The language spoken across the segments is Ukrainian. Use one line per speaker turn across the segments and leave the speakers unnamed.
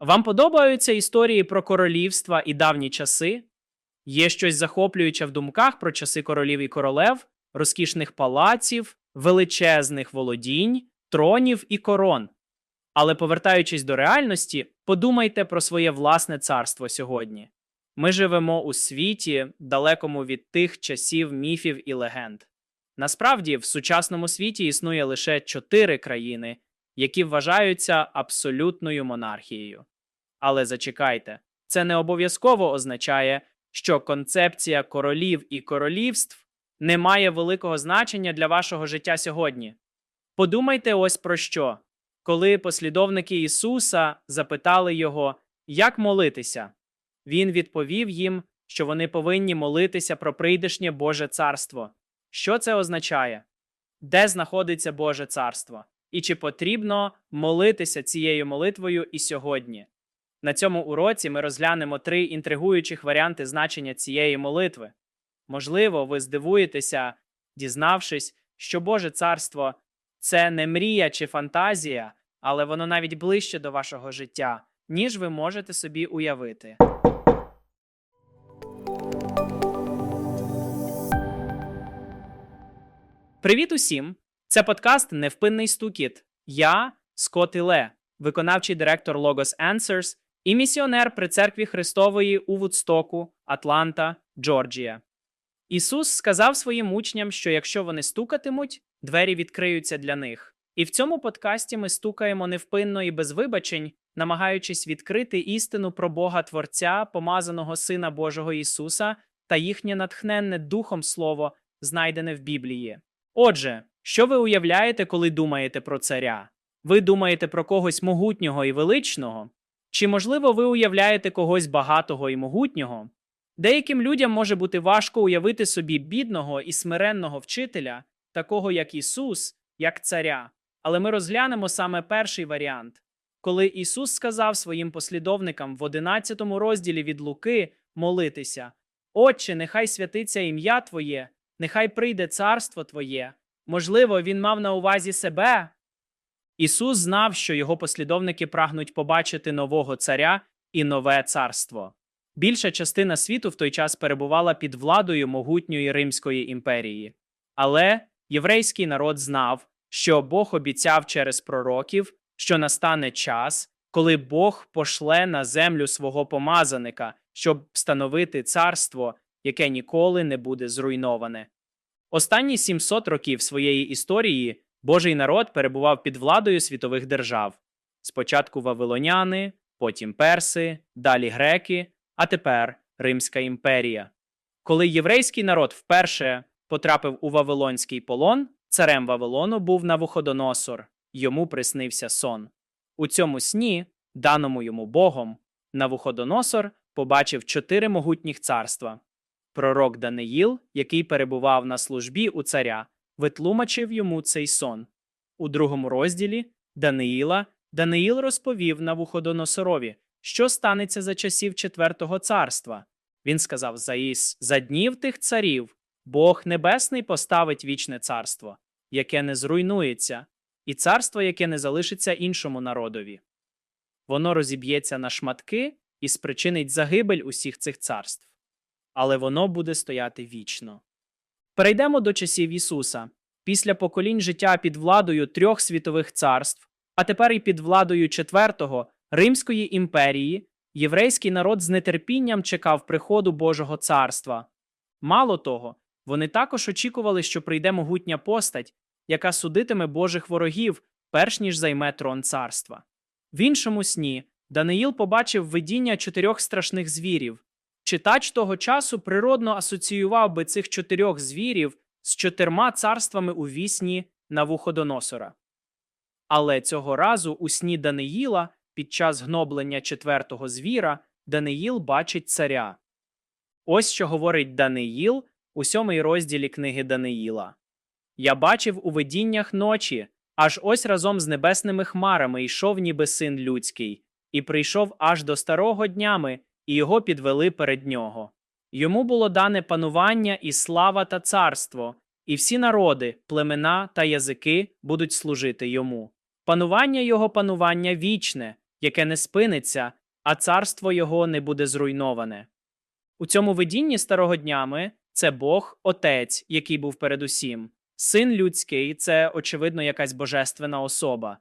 Вам подобаються історії про королівства і давні часи? Є щось захоплююче в думках про часи королів і королев, розкішних палаців, величезних володінь, тронів і корон. Але повертаючись до реальності, подумайте про своє власне царство сьогодні. Ми живемо у світі, далекому від тих часів міфів і легенд. Насправді, в сучасному світі існує лише чотири країни, які вважаються абсолютною монархією. Але зачекайте, це не обов'язково означає, що концепція королів і королівств не має великого значення для вашого життя сьогодні. Подумайте ось про що. Коли послідовники Ісуса запитали його, як молитися, він відповів їм, що вони повинні молитися про прийдешнє Боже царство. Що це означає? Де знаходиться Боже царство? І чи потрібно молитися цією молитвою і сьогодні? На цьому уроці ми розглянемо три інтригуючих варіанти значення цієї молитви. Можливо, ви здивуєтеся, дізнавшись, що Боже царство це не мрія чи фантазія, але воно навіть ближче до вашого життя, ніж ви можете собі уявити. Привіт усім! Це подкаст Невпинний стукіт. Я Скотт Іле, виконавчий директор Logos Answers і місіонер при церкві Христової у Вудстоку, Атланта, Джорджія. Ісус сказав своїм учням, що якщо вони стукатимуть, двері відкриються для них. І в цьому подкасті ми стукаємо невпинно і без вибачень, намагаючись відкрити істину про Бога Творця, помазаного Сина Божого Ісуса та їхнє натхненне Духом Слово, знайдене в Біблії. Отже, що ви уявляєте, коли думаєте про царя? Ви думаєте про когось могутнього і величного? Чи, можливо, ви уявляєте когось багатого і могутнього? Деяким людям може бути важко уявити собі бідного і смиренного вчителя, такого як Ісус, як царя. Але ми розглянемо саме перший варіант. Коли Ісус сказав своїм послідовникам в 11 розділі від Луки молитися: Отче, нехай святиться ім'я Твоє, нехай прийде царство Твоє. Можливо, він мав на увазі себе. Ісус знав, що його послідовники прагнуть побачити нового царя і нове царство. Більша частина світу в той час перебувала під владою могутньої Римської імперії. Але єврейський народ знав, що Бог обіцяв через пророків, що настане час, коли Бог пошле на землю свого помазаника, щоб встановити царство, яке ніколи не буде зруйноване. Останні 700 років своєї історії Божий народ перебував під владою світових держав. Спочатку вавилоняни, потім перси, далі греки, а тепер Римська імперія. Коли єврейський народ вперше потрапив у Вавилонський полон, царем Вавилону був Навуходоносор, йому приснився сон. У цьому сні, даному йому Богом, Навуходоносор побачив чотири могутніх царства. Пророк Даниїл, який перебував на службі у царя, витлумачив йому цей сон. У другому розділі Даниїла Даниїл розповів Навуходоносорові, що станеться за часів четвертого царства. Він сказав Заїс, за днів тих царів Бог Небесний поставить вічне царство, яке не зруйнується, і царство, яке не залишиться іншому народові. Воно розіб'ється на шматки і спричинить загибель усіх цих царств але воно буде стояти вічно. Перейдемо до часів Ісуса. Після поколінь життя під владою трьох світових царств, а тепер і під владою четвертого Римської імперії, єврейський народ з нетерпінням чекав приходу Божого царства. Мало того, вони також очікували, що прийде могутня постать, яка судитиме Божих ворогів, перш ніж займе трон царства. В іншому сні Даниїл побачив видіння чотирьох страшних звірів. Читач того часу природно асоціював би цих чотирьох звірів з чотирма царствами у вісні Навуходоносора. Але цього разу у сні Даниїла під час гноблення четвертого звіра Даниїл бачить царя. Ось що говорить Даниїл у сьомий розділі книги Даниїла. Я бачив у видіннях ночі, аж ось разом з небесними хмарами йшов ніби син людський, і прийшов аж до старого днями, і його підвели перед нього. Йому було дане панування і слава та царство, і всі народи, племена та язики будуть служити йому. Панування його панування вічне, яке не спиниться, а царство його не буде зруйноване. У цьому видінні старого днями це Бог, Отець, який був передусім. Син людський це, очевидно, якась божественна особа.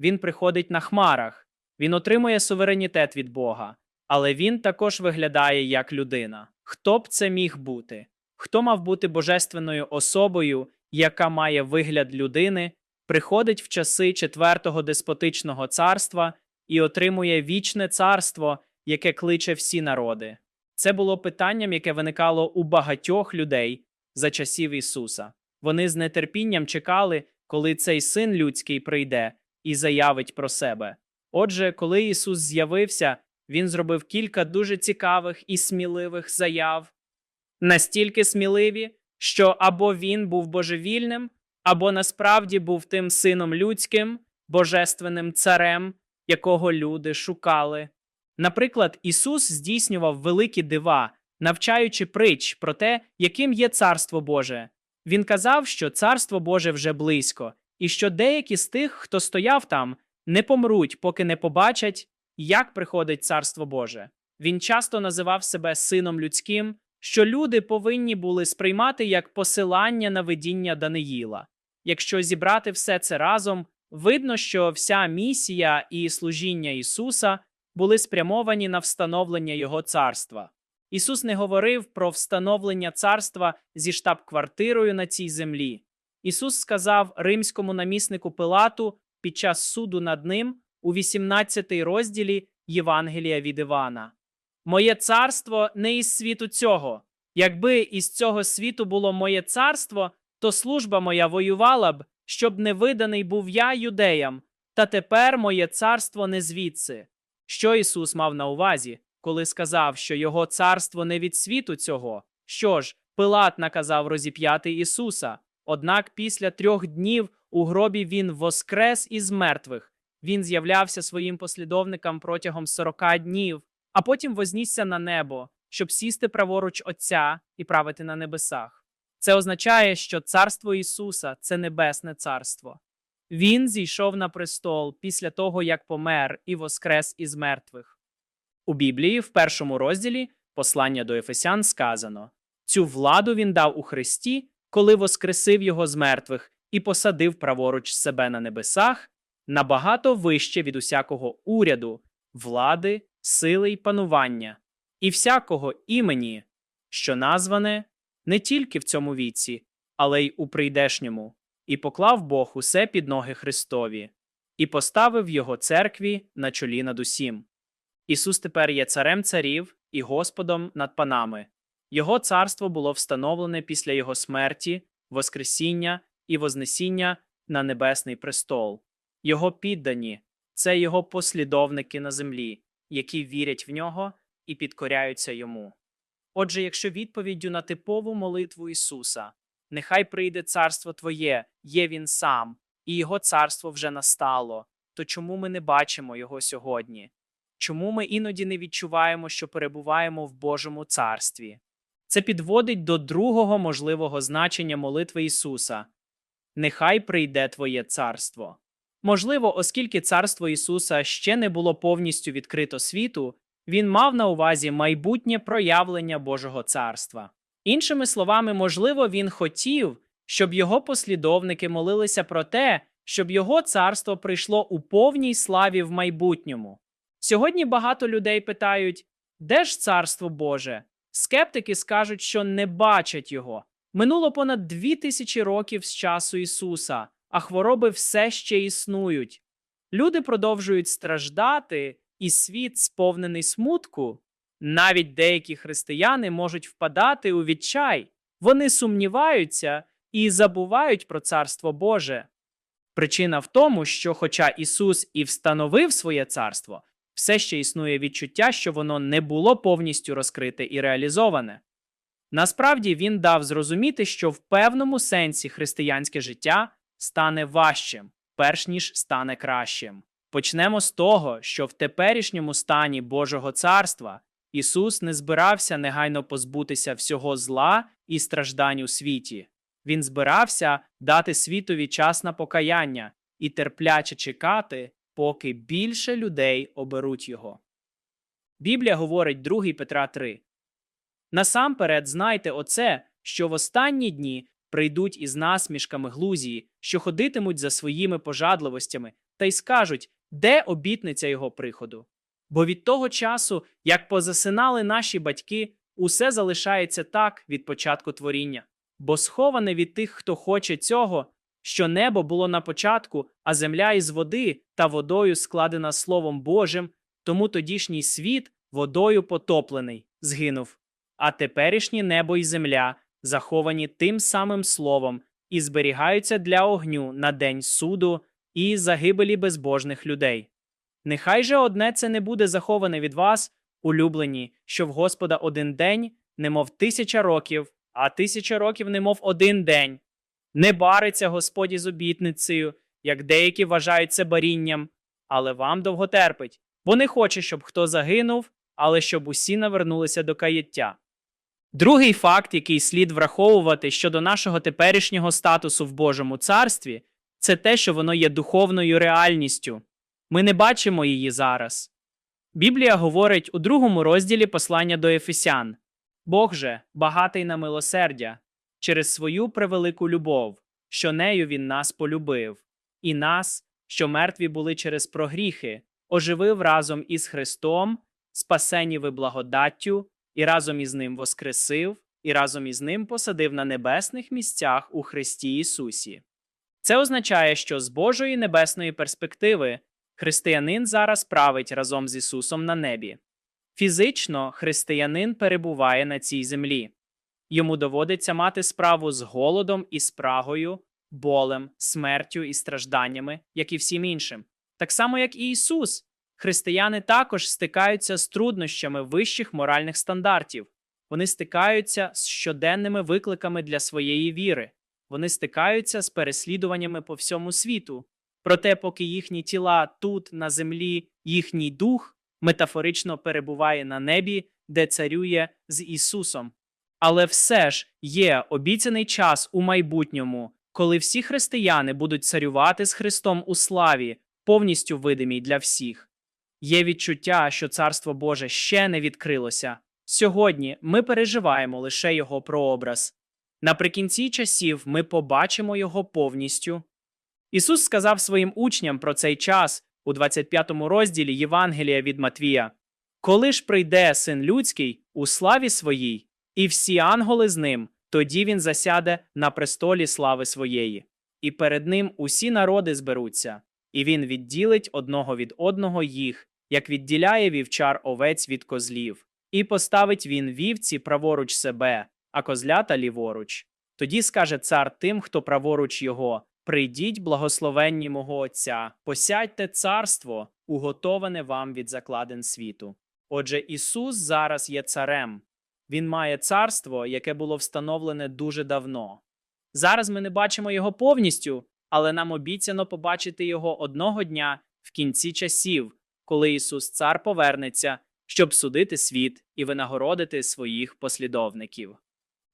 Він приходить на хмарах, він отримує суверенітет від Бога, але він також виглядає як людина. Хто б це міг бути? Хто мав бути божественною особою, яка має вигляд людини, приходить в часи четвертого деспотичного царства і отримує вічне царство, яке кличе всі народи? Це було питанням, яке виникало у багатьох людей за часів Ісуса. Вони з нетерпінням чекали, коли цей син людський прийде і заявить про себе. Отже, коли Ісус з'явився, Він зробив кілька дуже цікавих і сміливих заяв, настільки сміливі, що або він був божевільним, або насправді був тим сином людським, божественним царем, якого люди шукали. Наприклад, Ісус здійснював великі дива, навчаючи притч про те, яким є Царство Боже. Він казав, що Царство Боже вже близько, і що деякі з тих, хто стояв там, не помруть, поки не побачать, як приходить Царство Боже. Він часто називав себе сином людським, що люди повинні були сприймати як посилання на видіння Даниїла. Якщо зібрати все це разом, видно, що вся місія і служіння Ісуса були спрямовані на встановлення Його царства. Ісус не говорив про встановлення царства зі штаб-квартирою на цій землі. Ісус сказав римському наміснику Пилату під час суду над ним у 18 розділі Євангелія від Івана. Моє царство не із світу цього. Якби із цього світу було моє царство, то служба моя воювала б, щоб не виданий був я юдеям, та тепер моє царство не звідси. Що Ісус мав на увазі, коли сказав, що його царство не від світу цього? Що ж, Пилат наказав розіп'яти Ісуса. Однак після трьох днів у гробі він воскрес із мертвих. Він з'являвся своїм послідовникам протягом сорока днів, а потім вознісся на небо, щоб сісти праворуч Отця і правити на небесах. Це означає, що царство Ісуса це небесне царство. Він зійшов на престол після того, як помер і воскрес із мертвих. У Біблії, в першому розділі послання до Ефесян сказано: цю владу він дав у Христі, коли воскресив його з мертвих і посадив праворуч себе на небесах, набагато вище від усякого уряду, влади, сили й панування, і всякого імені, що назване не тільки в цьому віці, але й у прийдешньому, і поклав Бог усе під ноги Христові, і поставив його церкві на чолі над усім. Ісус тепер є царем царів і Господом над панами. Його царство було встановлене після його смерті, Воскресіння і Вознесіння на небесний престол. Його піддані це його послідовники на землі, які вірять в нього і підкоряються йому. Отже, якщо відповіддю на типову молитву Ісуса, нехай прийде царство Твоє, є Він сам, і Його царство вже настало, то чому ми не бачимо Його сьогодні? Чому ми іноді не відчуваємо, що перебуваємо в Божому царстві? Це підводить до другого можливого значення молитви Ісуса Нехай прийде Твоє царство. Можливо, оскільки царство Ісуса ще не було повністю відкрито світу, він мав на увазі майбутнє проявлення Божого царства. Іншими словами, можливо, він хотів, щоб його послідовники молилися про те, щоб його царство прийшло у повній славі в майбутньому. Сьогодні багато людей питають, де ж царство Боже? Скептики скажуть, що не бачать його. Минуло понад дві тисячі років з часу Ісуса, а хвороби все ще існують. Люди продовжують страждати, і світ сповнений смутку. Навіть деякі християни можуть впадати у відчай, вони сумніваються і забувають про Царство Боже. Причина в тому, що, хоча Ісус і встановив своє царство, все ще існує відчуття, що воно не було повністю розкрите і реалізоване. Насправді він дав зрозуміти, що в певному сенсі християнське життя стане важчим, перш ніж стане кращим. Почнемо з того, що в теперішньому стані Божого царства Ісус не збирався негайно позбутися всього зла і страждань у світі. Він збирався дати світові час на покаяння і терпляче чекати, поки більше людей оберуть його. Біблія говорить 2 Петра 3. Насамперед знайте оце, що в останні дні прийдуть із насмішками глузії, що ходитимуть за своїми пожадливостями, та й скажуть, де обітниця його приходу. Бо від того часу, як позасинали наші батьки, усе залишається так від початку творіння, бо сховане від тих, хто хоче цього, що небо було на початку, а земля із води та водою складена Словом Божим, тому тодішній світ водою потоплений, згинув. А теперішнє небо і земля заховані тим самим словом і зберігаються для огню на день суду і загибелі безбожних людей. Нехай же одне це не буде заховане від вас, улюблені, що в Господа один день, немов тисяча років, а тисяча років, немов один день. Не бариться Господь із обітницею, як деякі вважають це барінням, але вам довго терпить, бо не хоче, щоб хто загинув, але щоб усі навернулися до каяття. Другий факт, який слід враховувати щодо нашого теперішнього статусу в Божому царстві, це те, що воно є духовною реальністю. Ми не бачимо її зараз. Біблія говорить у другому розділі послання до Ефесян Бог же багатий на милосердя через свою превелику любов, що нею він нас полюбив, і нас, що мертві були через прогріхи, оживив разом із Христом, спасені ви благодаттю, і разом із ним воскресив, і разом із ним посадив на небесних місцях у Христі Ісусі. Це означає, що з Божої небесної перспективи християнин зараз править разом з Ісусом на небі. Фізично християнин перебуває на цій землі. Йому доводиться мати справу з голодом і спрагою, болем, смертю і стражданнями, як і всім іншим. Так само, як і Ісус, християни також стикаються з труднощами вищих моральних стандартів. Вони стикаються з щоденними викликами для своєї віри. Вони стикаються з переслідуваннями по всьому світу. Проте, поки їхні тіла тут, на землі, їхній дух метафорично перебуває на небі, де царює з Ісусом. Але все ж є обіцяний час у майбутньому, коли всі християни будуть царювати з Христом у славі, повністю видимій для всіх. Є відчуття, що Царство Боже ще не відкрилося. Сьогодні ми переживаємо лише його прообраз. Наприкінці часів ми побачимо його повністю. Ісус сказав своїм учням про цей час у 25 розділі Євангелія від Матвія: Коли ж прийде син людський у славі своїй, і всі ангели з ним, тоді він засяде на престолі слави своєї, і перед ним усі народи зберуться, і він відділить одного від одного їх, як відділяє вівчар овець від козлів, і поставить він вівці праворуч себе, а козлята ліворуч. Тоді скаже цар тим, хто праворуч його: Прийдіть, благословенні мого Отця, посядьте царство, уготоване вам від закладин світу. Отже, Ісус зараз є царем. Він має царство, яке було встановлене дуже давно. Зараз ми не бачимо його повністю, але нам обіцяно побачити його одного дня в кінці часів, коли Ісус Цар повернеться, щоб судити світ і винагородити своїх послідовників.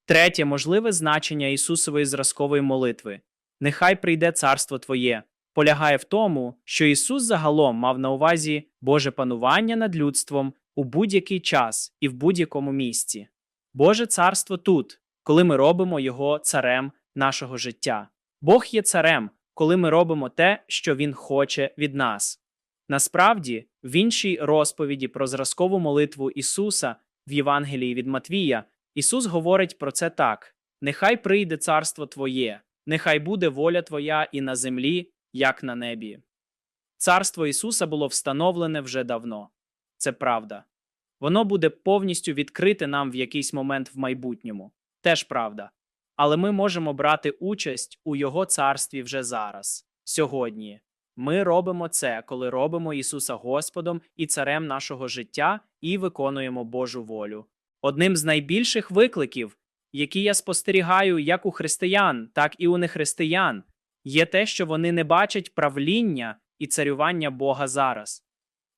Третє можливе значення Ісусової зразкової молитви Нехай прийде царство Твоє полягає в тому, що Ісус загалом мав на увазі Боже панування над людством у будь-який час і в будь-якому місці. Боже царство тут, коли ми робимо Його царем нашого життя. Бог є царем, коли ми робимо те, що Він хоче від нас. Насправді, в іншій розповіді про зразкову молитву Ісуса в Євангелії від Матвія, Ісус говорить про це так: Нехай прийде царство Твоє, нехай буде воля Твоя і на землі, як на небі. Царство Ісуса було встановлене вже давно. Це правда. Воно буде повністю відкрите нам в якийсь момент в майбутньому. Теж правда. Але ми можемо брати участь у Його царстві вже зараз, сьогодні. Ми робимо це, коли робимо Ісуса Господом і Царем нашого життя і виконуємо Божу волю. Одним з найбільших викликів, які я спостерігаю як у християн, так і у нехристиян, є те, що вони не бачать правління і царювання Бога зараз.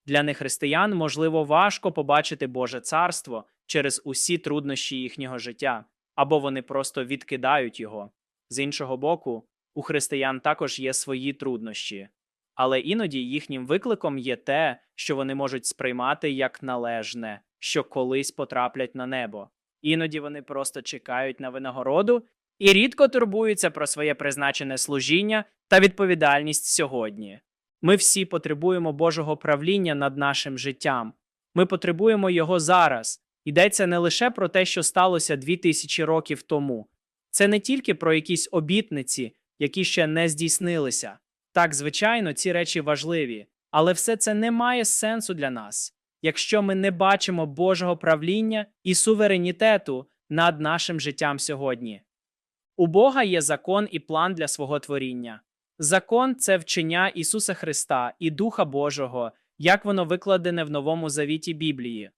Для нехристиян, можливо, важко побачити Боже царство через усі труднощі їхнього життя, або вони просто відкидають його. З іншого боку, у християн також є свої труднощі. Але іноді їхнім викликом є те, що вони можуть сприймати як належне, що колись потраплять на небо. Іноді вони просто чекають на винагороду і рідко турбуються про своє призначене служіння та відповідальність сьогодні. Ми всі потребуємо Божого правління над нашим життям. Ми потребуємо його зараз. Йдеться не лише про те, що сталося дві тисячі років тому. Це не тільки про якісь обітниці, які ще не здійснилися. Так, звичайно, ці речі важливі, але все це не має сенсу для нас, якщо ми не бачимо Божого правління і суверенітету над нашим життям сьогодні. У Бога є закон і план для свого творіння. Закон це вчення Ісуса Христа і Духа Божого, як воно викладене в Новому Завіті Біблії.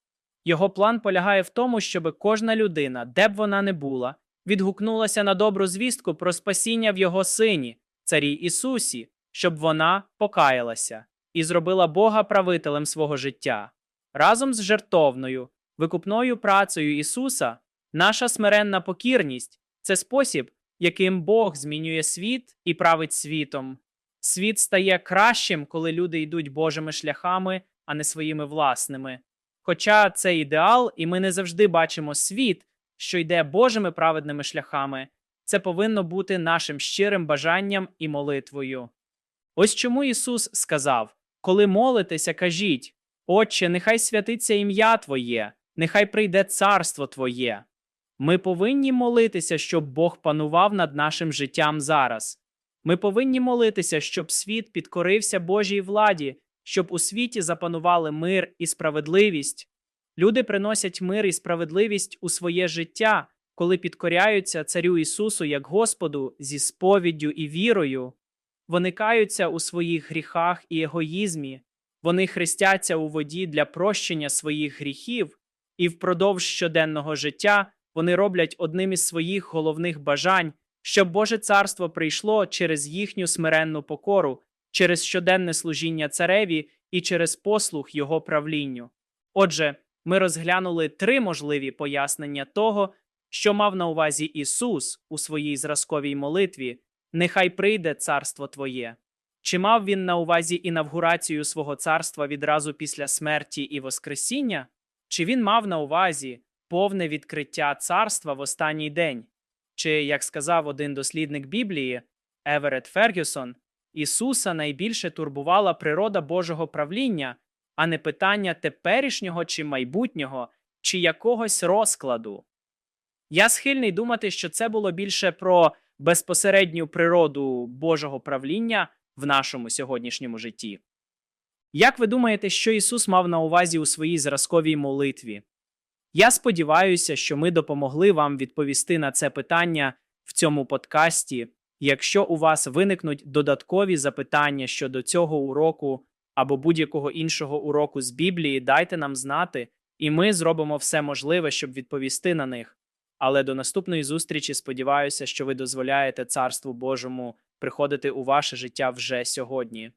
Його план полягає в тому, щоб кожна людина, де б вона не була, відгукнулася на добру звістку про спасіння в Його Сині, Царі Ісусі, щоб вона покаялася і зробила Бога правителем свого життя. Разом з жертовною, викупною працею Ісуса, наша смиренна покірність це спосіб, яким Бог змінює світ і править світом. Світ стає кращим, коли люди йдуть Божими шляхами, а не своїми власними. Хоча це ідеал, і ми не завжди бачимо світ, що йде Божими праведними шляхами, це повинно бути нашим щирим бажанням і молитвою. Ось чому Ісус сказав: коли молитеся, кажіть: Отче, нехай святиться ім'я Твоє, нехай прийде царство Твоє. Ми повинні молитися, щоб Бог панував над нашим життям зараз. Ми повинні молитися, щоб світ підкорився Божій владі, щоб у світі запанували мир і справедливість. Люди приносять мир і справедливість у своє життя, коли підкоряються Царю Ісусу як Господу зі сповіддю і вірою. Вони каються у своїх гріхах і егоїзмі, вони хрестяться у воді для прощення своїх гріхів, і впродовж щоденного життя вони роблять одним із своїх головних бажань, щоб Боже царство прийшло через їхню смиренну покору, через щоденне служіння цареві і через послух його правлінню. Отже, ми розглянули три можливі пояснення того, що мав на увазі Ісус у своїй зразковій молитві Нехай прийде царство Твоє. Чи мав він на увазі інавгурацію свого царства відразу після смерті і Воскресіння? Чи він мав на увазі повне відкриття царства в останній день? Чи, як сказав один дослідник Біблії, Еверет Фергюсон, Ісуса найбільше турбувала природа Божого правління, а не питання теперішнього чи майбутнього, чи якогось розкладу? Я схильний думати, що це було більше про безпосередню природу Божого правління в нашому сьогоднішньому житті. Як ви думаєте, що Ісус мав на увазі у своїй зразковій молитві? Я сподіваюся, що ми допомогли вам відповісти на це питання в цьому подкасті. Якщо у вас виникнуть додаткові запитання щодо цього уроку або будь-якого іншого уроку з Біблії, дайте нам знати, і ми зробимо все можливе, щоб відповісти на них. Але до наступної зустрічі сподіваюся, що ви дозволяєте Царству Божому приходити у ваше життя вже сьогодні.